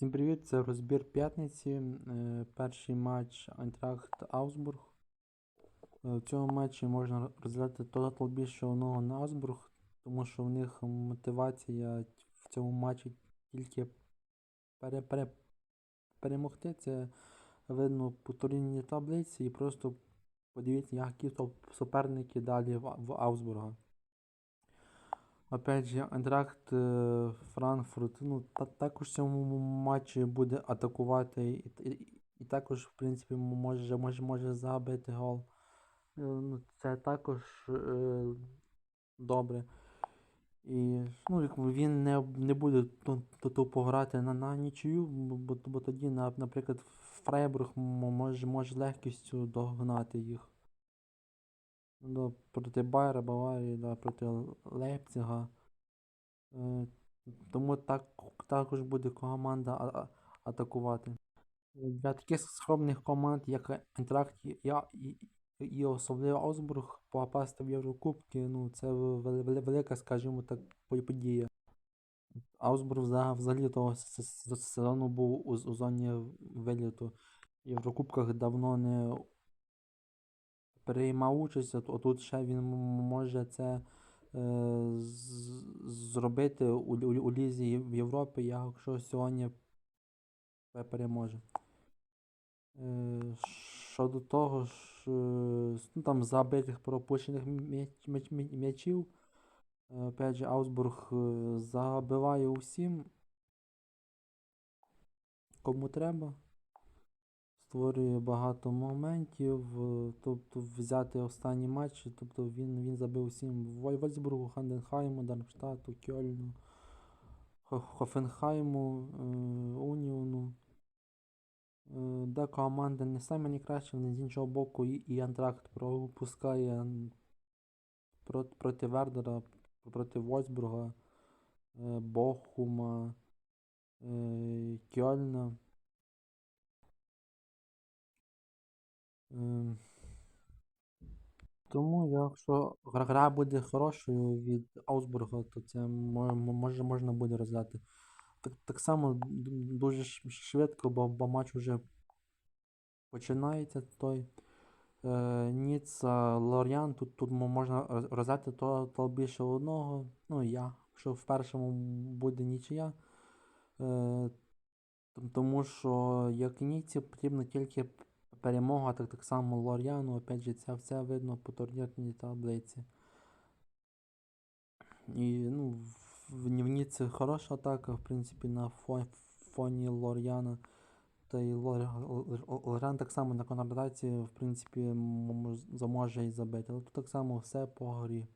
Всім привіт, це розбір п'ятниці. Е, Перший матч Айнтрахт Аусбург. Е, В цьому матчі можна розглядати тотал більше одного на Аусбург, тому що в них мотивація в цьому матчі тільки пере, пере, перемогти. Це видно по турнірній таблиці і просто подивіться, які суперники далі в Аусбурга. Опять же, Андрахт е, Франкфурт, ну, та, також в цьому матчі буде атакувати і, і, і також, в принципі, може, може, може забити гол. Е, Ну, це також е, добре. І ну, він не, не буде ту- ту- тупо грати на, на нічию, бо, бо тоді, наприклад, Фрейбург може, може легкістю догнати їх. Ну, проти Байера, Баварії, да, проти Лейпцига. Е, Тому так, також буде команда а- а- атакувати. Е, Для таких скромних команд, як і, я- і, і особливо Аусбург, попасти в Єврокубки, ну це вел- вел- велика, скажімо так, подія. Аусбург взагалі того сезону був у, у зоні виліту. Єврокубках давно не приймав участь, от, отут ще він може це е, зробити у, у, у Лізі в Європі, якщо сьогодні переможе. Е, щодо того е, ну, там забитих пропущених м'яч- м'яч- м'яч- м'ячів, е, опять же, Аусбург е, забиває усім, кому треба. Створює багато моментів, е, тобто взяти останні матчі, тобто він, він забив Воль- Вольсбургу, Ханденхайму, Дармштадту, Кьольну, Хофенхайму, е, Уніону. Е, Де команди не саме найкращі, але з іншого боку і, і Антракт пропускає проти, Вердера, проти Вольсбурга, Бохума, Кьольна. Тому, якщо гра буде хорошою від Аусбурга, то це мо- мо- може, можна буде розглядати. Так, так само дуже швидко, бо, бо матч вже починається той. Е, Ніцца, Лоріан, тут, тут можна роз- розглядати то, то більше одного. Ну, я, якщо в першому буде нічия. Е, Тому що як Ніці потрібно тільки перемога, так так само Лор'яну, опять же, це все видно по турнірній таблиці. І ну, в, в Ніці хороша атака, в принципі, на фо- фоні Лор'яна. Та й Лор- Лор- Лор'ян так само на контратаці, в принципі, м- м- зможе і забити. Але тут так само все по грі.